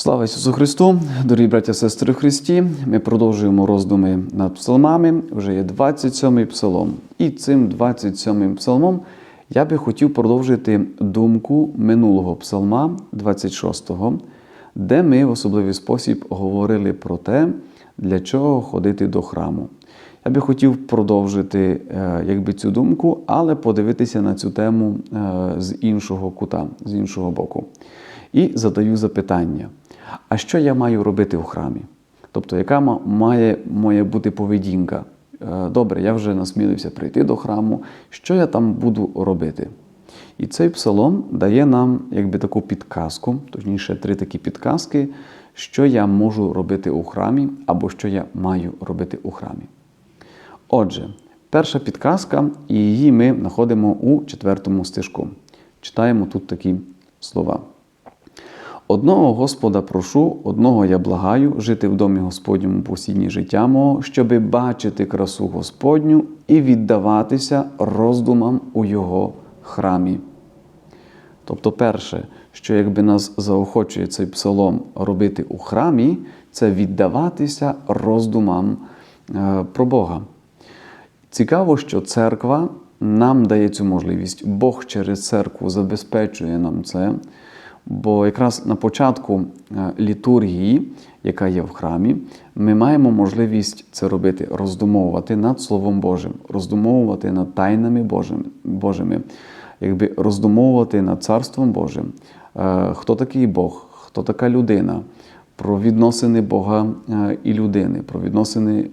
Слава Ісусу Христу, дорогі браття сестри в Христі. Ми продовжуємо роздуми над псалмами. Вже є 27-й псалом. І цим 27-м псалмом я би хотів продовжити думку минулого псалма, 26-го, де ми в особливий спосіб говорили про те, для чого ходити до храму. Я би хотів продовжити е, якби, цю думку, але подивитися на цю тему е, з іншого кута, з іншого боку. І задаю запитання: а що я маю робити в храмі? Тобто, яка має, має бути поведінка? Е, Добре, я вже насмілився прийти до храму. Що я там буду робити? І цей псалом дає нам якби таку підказку, точніше, три такі підказки, що я можу робити у храмі, або що я маю робити у храмі. Отже, перша підказка, і її ми знаходимо у четвертому стишку. Читаємо тут такі слова. Одного Господа прошу, одного я благаю, жити в домі Господньому посідні життя мого, щоби бачити красу Господню і віддаватися роздумам у Його храмі. Тобто, перше, що якби нас заохочує цей псалом робити у храмі, це віддаватися роздумам е, про Бога. Цікаво, що церква нам дає цю можливість. Бог через церкву забезпечує нам це. Бо якраз на початку е, літургії, яка є в храмі, ми маємо можливість це робити, роздумовувати над Словом Божим, роздумовувати над тайнами Божими, якби роздумовувати над Царством Божим. Е, Хто такий Бог, хто така людина, про відносини Бога е, і людини, про відносини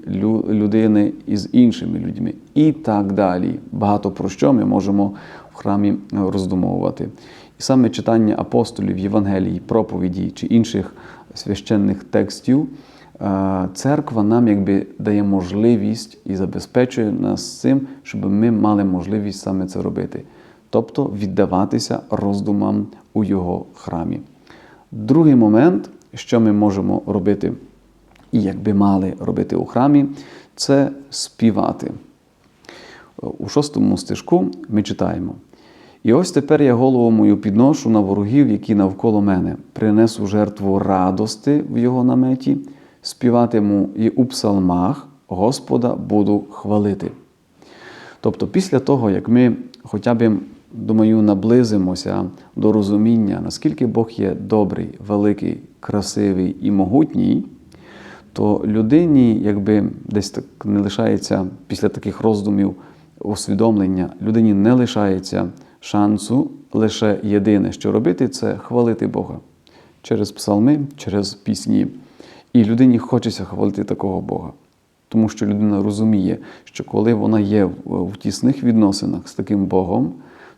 людини із іншими людьми і так далі. Багато про що ми можемо в храмі роздумовувати. І саме читання апостолів, Євангелії, проповіді чи інших священних текстів, е, церква нам якби дає можливість і забезпечує нас цим, щоб ми мали можливість саме це робити. Тобто віддаватися роздумам у його храмі. Другий момент, що ми можемо робити, і як би мали робити у храмі, це співати. У шостому стишку ми читаємо. І ось тепер я голову мою підношу на ворогів, які навколо мене, принесу жертву радости в його наметі, співатиму і у псалмах Господа буду хвалити. Тобто, після того, як ми хоча б, думаю, наблизимося до розуміння, наскільки Бог є добрий, великий, красивий і могутній, то людині якби десь так не лишається після таких роздумів усвідомлення, людині не лишається шансу лише єдине, що робити, це хвалити Бога через псалми, через пісні. І людині хочеться хвалити такого Бога. Тому що людина розуміє, що коли вона є в, тісних відносинах з таким Богом,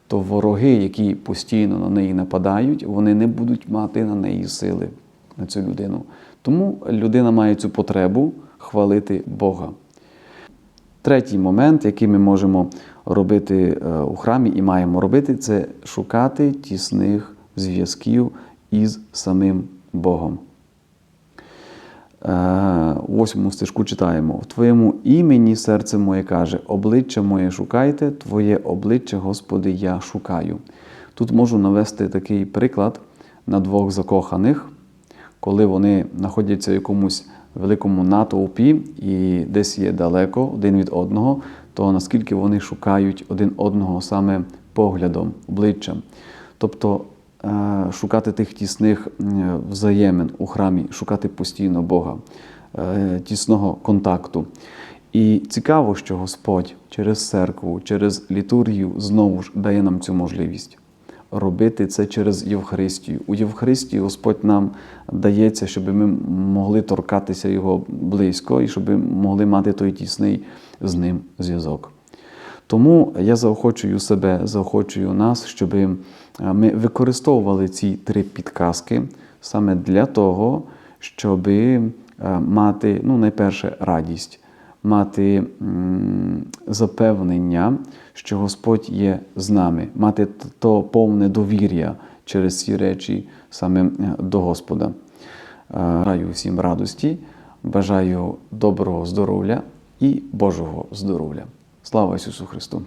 то вороги, які постійно на неї нападають, вони не будуть мати на неї сили, на цю людину. Тому людина має цю потребу хвалити Бога. Третій момент, який ми можемо робити е, у храмі і маємо робити, це шукати тісних зв'язків із самим Богом. Е, У восьмому стежку читаємо: В Твоєму імені серце моє каже, обличчя моє шукайте, Твоє обличчя, Господи, я шукаю. Тут можу навести такий приклад на двох закоханих, коли вони знаходяться в якомусь великому натовпі і десь є далеко один від одного, то наскільки вони шукають один одного саме поглядом, обличчям. Тобто е, шукати тих тісних взаємин у храмі, шукати постійно Бога, е, тісного контакту. І цікаво, що Господь через церкву, через літургію знову ж дає нам цю можливість робити це через Євхаристію. У Євхаристії Господь нам дається, щоб ми могли торкатися Його близько і щоб ми могли мати той тісний з ним зв'язок. Тому я заохочую себе, заохочую нас, щоб ми використовували ці три підказки саме для того, щоб мати, ну, найперше, радість, мати запевнення, що Господь є з нами, мати то повне довір'я через ці речі саме е, до Господа. Раю всім радості, бажаю доброго здоров'я і Божого здоров'я. Слава Ісусу Христу!